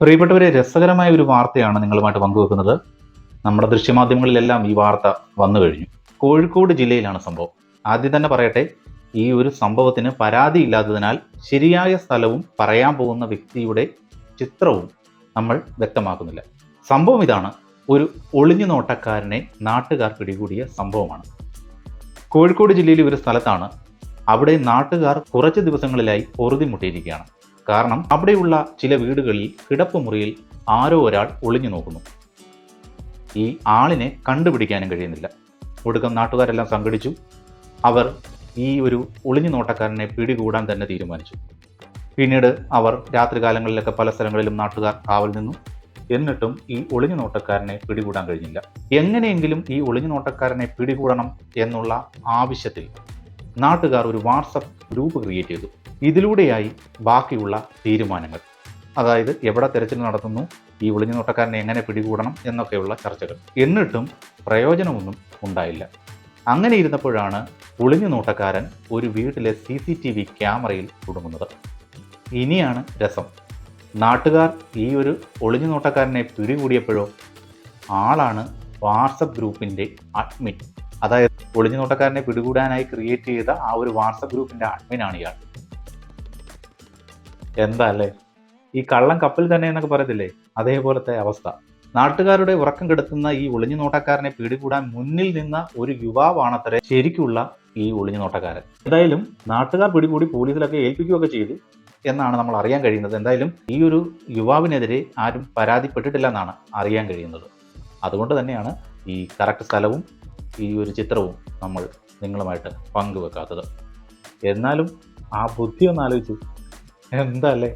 പ്രിയപ്പെട്ടവരെ രസകരമായ ഒരു വാർത്തയാണ് നിങ്ങളുമായിട്ട് പങ്കുവെക്കുന്നത്. നമ്മുടെ ദൃശ്യമാധ്യമങ്ങളിലെല്ലാം ഈ വാർത്ത വന്നു കഴിഞ്ഞു. കോഴിക്കോട് ജില്ലയിലാണ് സംഭവം. ആദ്യം തന്നെ പറയട്ടെ ഈ ഒരു സംഭവത്തിന് പരാതി ഇല്ലാത്തതിനാൽ ശരിയായ സ്ഥലവും പറയാൻ പോകുന്ന വ്യക്തിയുടെ ചിത്രവും നമ്മൾ വ്യക്തമാക്കുന്നില്ല. സംഭവം ഇതാണ്. ഒരു ഒളിഞ്ഞു നോട്ടക്കാരനെ നാട്ടുകാർ പിടികൂടിയ സംഭവമാണ്. കോഴിക്കോട് ജില്ലയിലെ ഒരു സ്ഥലത്താണ് അവിടെ നാട്ടുകാർ കുറച്ച് ദിവസങ്ങളിലായി പൊറുതിമുട്ടിയിരിക്കുകയാണ് കാരണം അവിടെയുള്ള ചില വീടുകളിൽ കിടപ്പുമുറിയിൽ ആരോ ഒരാൾ ഒളിഞ്ഞു നോക്കുന്നു. ഈ ആളിനെ കണ്ടുപിടിക്കാനും കഴിയുന്നില്ല. ഒടുക്കം നാട്ടുകാരെല്ലാം സംഘടിച്ചു. അവർ ഈ ഒരു ഒളിഞ്ഞു നോട്ടക്കാരനെ പിടികൂടാൻ തന്നെ തീരുമാനിച്ചു. പിന്നീട് അവർ രാത്രികാലങ്ങളിലൊക്കെ പല സ്ഥലങ്ങളിലും നാട്ടുകാർ കാവൽ നിന്നു. എന്നിട്ടും ഈ ഒളിഞ്ഞു നോട്ടക്കാരനെ പിടികൂടാൻ കഴിഞ്ഞില്ല. എങ്ങനെയെങ്കിലും ഈ ഒളിഞ്ഞു നോട്ടക്കാരനെ പിടികൂടണം എന്നുള്ള ആവശ്യത്തിൽ നാട്ടുകാർ ഒരു വാട്സപ്പ് ഗ്രൂപ്പ് ക്രിയേറ്റ് ചെയ്തു. ഇതിലൂടെയായി ബാക്കിയുള്ള തീരുമാനങ്ങൾ. അതായത് എവിടെ തെരച്ചിൽ നടത്തുന്നു ഈ ഒളിഞ്ഞു നോട്ടക്കാരനെ എങ്ങനെ പിടികൂടണം എന്നൊക്കെയുള്ള ചർച്ചകൾ. എന്നിട്ടും പ്രയോജനമൊന്നും ഉണ്ടായില്ല. അങ്ങനെ ഇരുന്നപ്പോഴാണ് ഒളിഞ്ഞു നോട്ടക്കാരൻ ഒരു വീട്ടിലെ സി സി ടി വി ക്യാമറയിൽ കുടുങ്ങുന്നത് ഇനിയാണ് രസം. നാട്ടുകാർ ഈ ഒരു ഒളിഞ്ഞു നോട്ടക്കാരനെ പിടികൂടിയപ്പോഴോ ആളാണ് വാട്സപ്പ് ഗ്രൂപ്പിന്റെ അഡ്മിൻ. അതായത് ഒളിഞ്ഞു നോട്ടക്കാരനെ പിടികൂടാനായി ക്രിയേറ്റ് ചെയ്ത ആ ഒരു വാട്സപ്പ് ഗ്രൂപ്പിന്റെ അഡ്മിനാണ് ഇയാൾ. എന്താ അല്ലേ ഈ കള്ളം കപ്പൽ തന്നെ എന്നൊക്കെ പറയത്തില്ലേ? അതേപോലത്തെ അവസ്ഥ. നാട്ടുകാരുടെ ഉറക്കം കെടുത്തുന്ന ഈ ഒളിഞ്ഞു നോട്ടക്കാരനെ പിടികൂടാൻ മുന്നിൽ നിന്ന ഒരു യുവാവാണത്രേ ശരിക്കുള്ള ഈ ഒളിഞ്ഞു നോട്ടക്കാരൻ. എന്തായാലും നാട്ടുകാർ പിടികൂടി പോലീസിലൊക്കെ ഏൽപ്പിക്കുകയൊക്കെ ചെയ്തു എന്നാണ് നമ്മൾ അറിയാൻ കഴിയുന്നത്. എന്തായാലും ഈ ഒരു യുവാവിനെതിരെ ആരും പരാതിപ്പെട്ടിട്ടില്ല എന്നാണ് അറിയാൻ കഴിയുന്നത്. അതുകൊണ്ട് തന്നെയാണ് ഈ കറക്റ്റ് സ്ഥലവും ഈ ഒരു ചിത്രവും നമ്മൾ നിങ്ങളുമായിട്ട് പങ്കുവെക്കാത്തത്. എന്നാലും ആ ബുദ്ധി ഒന്ന് ആലോചിച്ചു എന്താ അല്ലേ